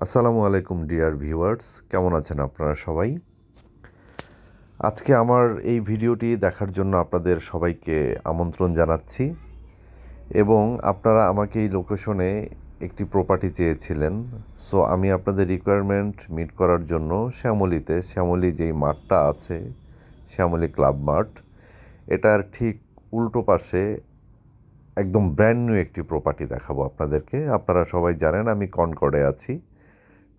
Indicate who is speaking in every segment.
Speaker 1: আসসালামু আলাইকুম, dear viewers. কেমন আছেন আপনারা সবাই? আজকে আমার এই ভিডিওটি দেখার জন্য আপনাদের সবাইকে আমন্ত্রণ জানাচ্ছি এবং আপনারা আমাকে এই লোকেশনে একটি প্রপার্টি চেয়েছিলেন। সো আমি আপনাদের রিকোয়ারমেন্ট মিট করার জন্য শ্যামলিতে, শ্যামলি যেই মাঠটা আছে, শ্যামলি ক্লাব মাঠ, এটার ঠিক উল্টো পাশে একদম ব্র্যান্ড নিউ একটি প্রপার্টি দেখাবো আপনাদেরকে। আপনারা সবাই জানেন আমি কনকর্ডে আছি।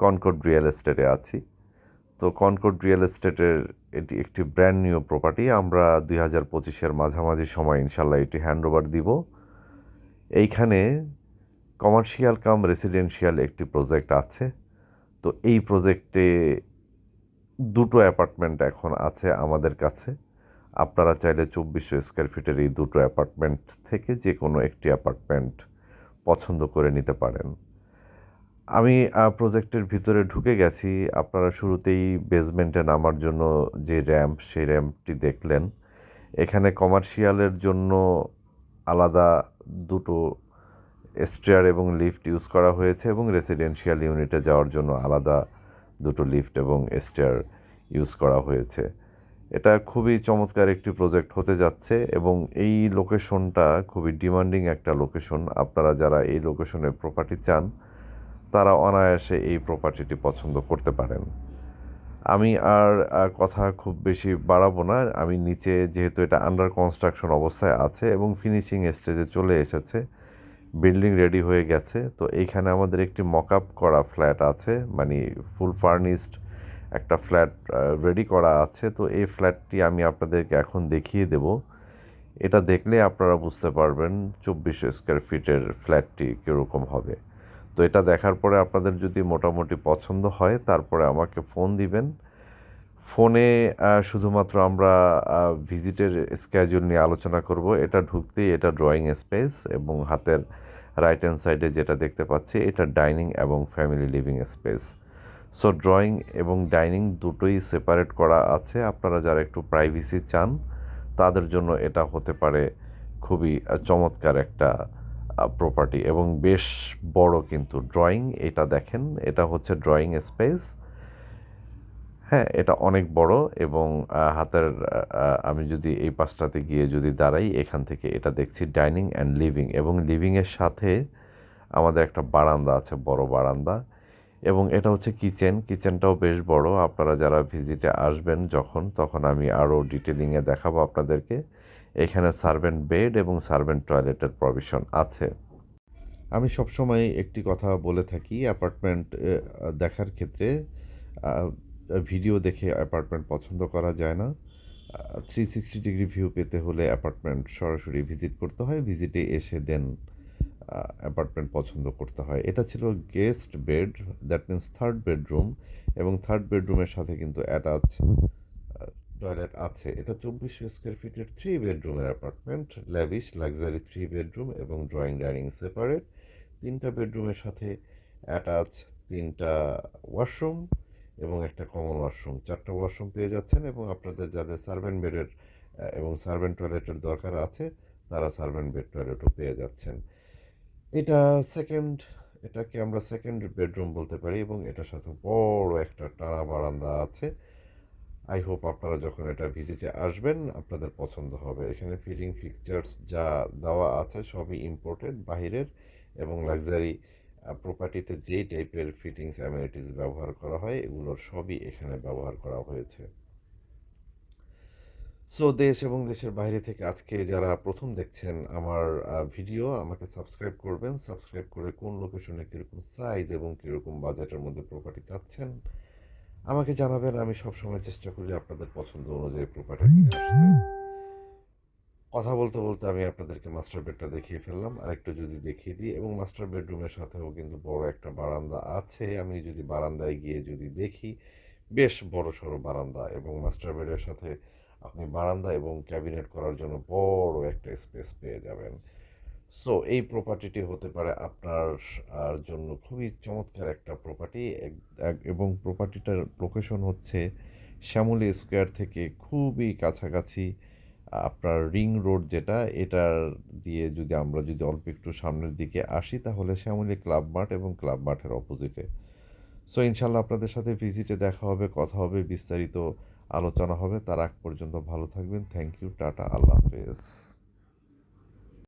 Speaker 1: কনকর্ড রিয়েল এস্টেটে আছি। তো কনকর্ড রিয়েল এস্টেটের এটি একটি ব্র্যান্ড নিউ প্রপার্টি আমরা দুই হাজার পঁচিশের মাঝামাঝি সময় ইনশাল্লাহ এটি হ্যান্ড ওভার দিব। এইখানে কমার্শিয়াল কাম রেসিডেন্সিয়াল একটি প্রজেক্ট আছে। তো এই প্রজেক্টে দুটো অ্যাপার্টমেন্ট এখন আছে আমাদের কাছে। আপনারা চাইলে চব্বিশশো স্কোয়ার ফিটের এই দুটো অ্যাপার্টমেন্ট থেকে যে কোনো একটি অ্যাপার্টমেন্ট পছন্দ করে নিতে পারেন। আমি প্রজেক্টের ভিতরে ঢুকে গেছি। আপনারা শুরুতেই বেসমেন্টে নামার জন্য যে র্যাম্প সেই র্যাম্পটি দেখলেন। এখানে কমার্শিয়ালের জন্য আলাদা দুটো স্ট্রেয়ার এবং লিফট ইউজ করা হয়েছে এবং রেসিডেন্সিয়াল ইউনিটে যাওয়ার জন্য আলাদা দুটো লিফট এবং স্ট্রেয়ার ইউজ করা হয়েছে। এটা খুবই চমৎকার একটি প্রজেক্ট হতে যাচ্ছে এবং এই লোকেশনটা খুবই ডিমান্ডিং একটা লোকেশন আপনারা যারা এই লোকেশনে প্রপার্টি চান তারা অনায়াসে এই প্রপার্টিটি পছন্দ করতে পারেন। আমি আর কথা খুব বেশি বাড়াবো না। আমি নিচে যেহেতু এটা আন্ডার কনস্ট্রাকশন অবস্থায় আছে এবং ফিনিশিং স্টেজে চলে এসেছে বিল্ডিং রেডি হয়ে গেছে, তো এইখানে আমাদের একটি মক আপ করা ফ্ল্যাট আছে মানে ফুল ফার্নিশড একটা ফ্ল্যাট রেডি করা আছে, তো এই ফ্ল্যাটটি আমি আপনাদেরকে এখন দেখিয়ে দেব। এটা দেখলে আপনারা বুঝতে পারবেন চব্বিশ স্কোয়ার ফিটের ফ্ল্যাটটি কীরকম হবে। তো এটা দেখার পরে আপনাদের যদি মোটামুটি পছন্দ হয়, তারপরে আমাকে ফোন দিবেন। ফোনে শুধুমাত্র আমরা ভিজিটের স্ক্যাজুল নিয়ে আলোচনা করব। এটা ঢুকতেই এটা ড্রয়িং স্পেস এবং হাতের রাইট হ্যান্ড সাইডে যেটা দেখতে পাচ্ছি, এটা ডাইনিং এবং family living space so drawing এবং ডাইনিং দুটোই সেপারেট করা আছে। আপনারা যারা একটু প্রাইভেসি চান, তাদের জন্য এটা হতে পারে খুবই চমৎকার একটা প্রপার্টি এবং বেশ বড় কিন্তু ড্রয়িং এটা দেখেন, এটা হচ্ছে ড্রয়িং স্পেস হ্যাঁ এটা অনেক বড় এবং হাতের আমি যদি এই পাশটাতে গিয়ে যদি দাঁড়াই, এখান থেকে এটা দেখছি ডাইনিং অ্যান্ড লিভিং এবং লিভিংয়ের সাথে আমাদের একটা বারান্দা আছে, বড় বারান্দা। এবং এটা হচ্ছে কিচেন কিচেনটাও বেশ বড়। আপনারা যারা ভিজিটে আসবেন যখন, তখন আমি আরও ডিটেলিংয়ে দেখাবো আপনাদেরকে। এখানে সার্ভেন্ট বেড এবং সার্ভেন্ট টয়লেটের প্রভিশন আছে। আমি সবসময় একটি কথা বলে থাকি, অ্যাপার্টমেন্ট দেখার ক্ষেত্রে ভিডিও দেখে অ্যাপার্টমেন্ট পছন্দ করা যায় না। থ্রি সিক্সটি ডিগ্রি ভিউ পেতে হলে অ্যাপার্টমেন্ট সরাসরি ভিজিট করতে হয়, ভিজিটে এসে দেন অ্যাপার্টমেন্ট পছন্দ করতে হয়। এটা ছিল guest bed, that means third bedroom এবং থার্ড বেডরুমের সাথে কিন্তু অ্যাটাচ টয়লেট আছে। এটা চব্বিশশো স্কোয়ার ফিটের থ্রি বেডরুমের apartment lavish luxury three bedroom এবং ড্রয়িং ডাইনিং সেপারেট তিনটা বেডরুমের সাথে অ্যাটাচ তিনটা ওয়াশরুম এবং একটা কমন ওয়াশরুম চারটা ওয়াশরুম পেয়ে যাচ্ছেন এবং আপনাদের যাদের সার্ভেন্ট বেডের এবং সার্ভেন্ট টয়লেটের দরকার আছে, তারা সার্ভেন্ট বেড টয়লেটও পেয়ে যাচ্ছেন। এটা সেকেন্ড এটাকে আমরা সেকেন্ড বেডরুম বলতে পারি এবং এটার সাথে বড় একটা টানা বারান্দা আছে। আই হোপ আপনারা যখন এটা ভিজিটে আসবেন, আপনাদের পছন্দ হবে। এখানে ফিটিং ফিক্সচার্স যা দেওয়া আছে সবই ইম্পোর্টেড বাহিরের এবং লাক্সারি প্রপার্টিতে যে টাইপের ফিটিংস অ্যামিনিটিস ব্যবহার করা হয়, এগুলোর সবই এখানে ব্যবহার করা হয়েছে। সো দেশ এবং দেশের বাইরে থেকে আজকে যারা প্রথম দেখছেন আমার ভিডিও আমাকে সাবস্ক্রাইব করবেন। সাবস্ক্রাইব করে কোন লোকেশনে কীরকম সাইজ এবং কীরকম বাজেটের মধ্যে প্রপার্টি চাচ্ছেন আমাকে জানাবেন, আমি সবসময় চেষ্টা করি আপনাদের পছন্দ অনুযায়ী প্রপার্টি আসতে। কথা বলতে বলতে আমি আপনাদেরকে মাস্টার বেডটা দেখিয়ে ফেললাম। আরেকটু যদি দেখিয়ে দিই, এবং মাস্টার বেডরুমের সাথেও কিন্তু বড় একটা বারান্দা আছে। আমি যদি বারান্দায় গিয়ে যদি দেখি, বেশ বড় সড়ো বারান্দা, এবং মাস্টার বেডের সাথে আপনি বারান্দা এবং ক্যাবিনেট করার জন্য বড় একটা স্পেস পেয়ে যাবেন। সো এই প্রপার্টিটি হতে পারে আপনার জন্য খুবই চমৎকার একটা প্রপার্টি এবং প্রপার্টিটার লোকেশন হচ্ছে শ্যামলী স্কোয়ার থেকে খুবই কাছাকাছি, আপনার রিং রোড যেটা, এটার দিয়ে যদি আমরা যদি অল্প একটু সামনের দিকে আসি, তাহলে শ্যামলী ক্লাব মাঠ এবং ক্লাব মাঠের অপোজিটে সো ইনশাল্লাহ আপনাদের সাথে ভিজিটে দেখা হবে, কথা হবে, বিস্তারিত আলোচনা হবে। তার আগ পর্যন্ত ভালো থাকবেন। থ্যাংক ইউ টাটা, আল্লাহ হাফেজ।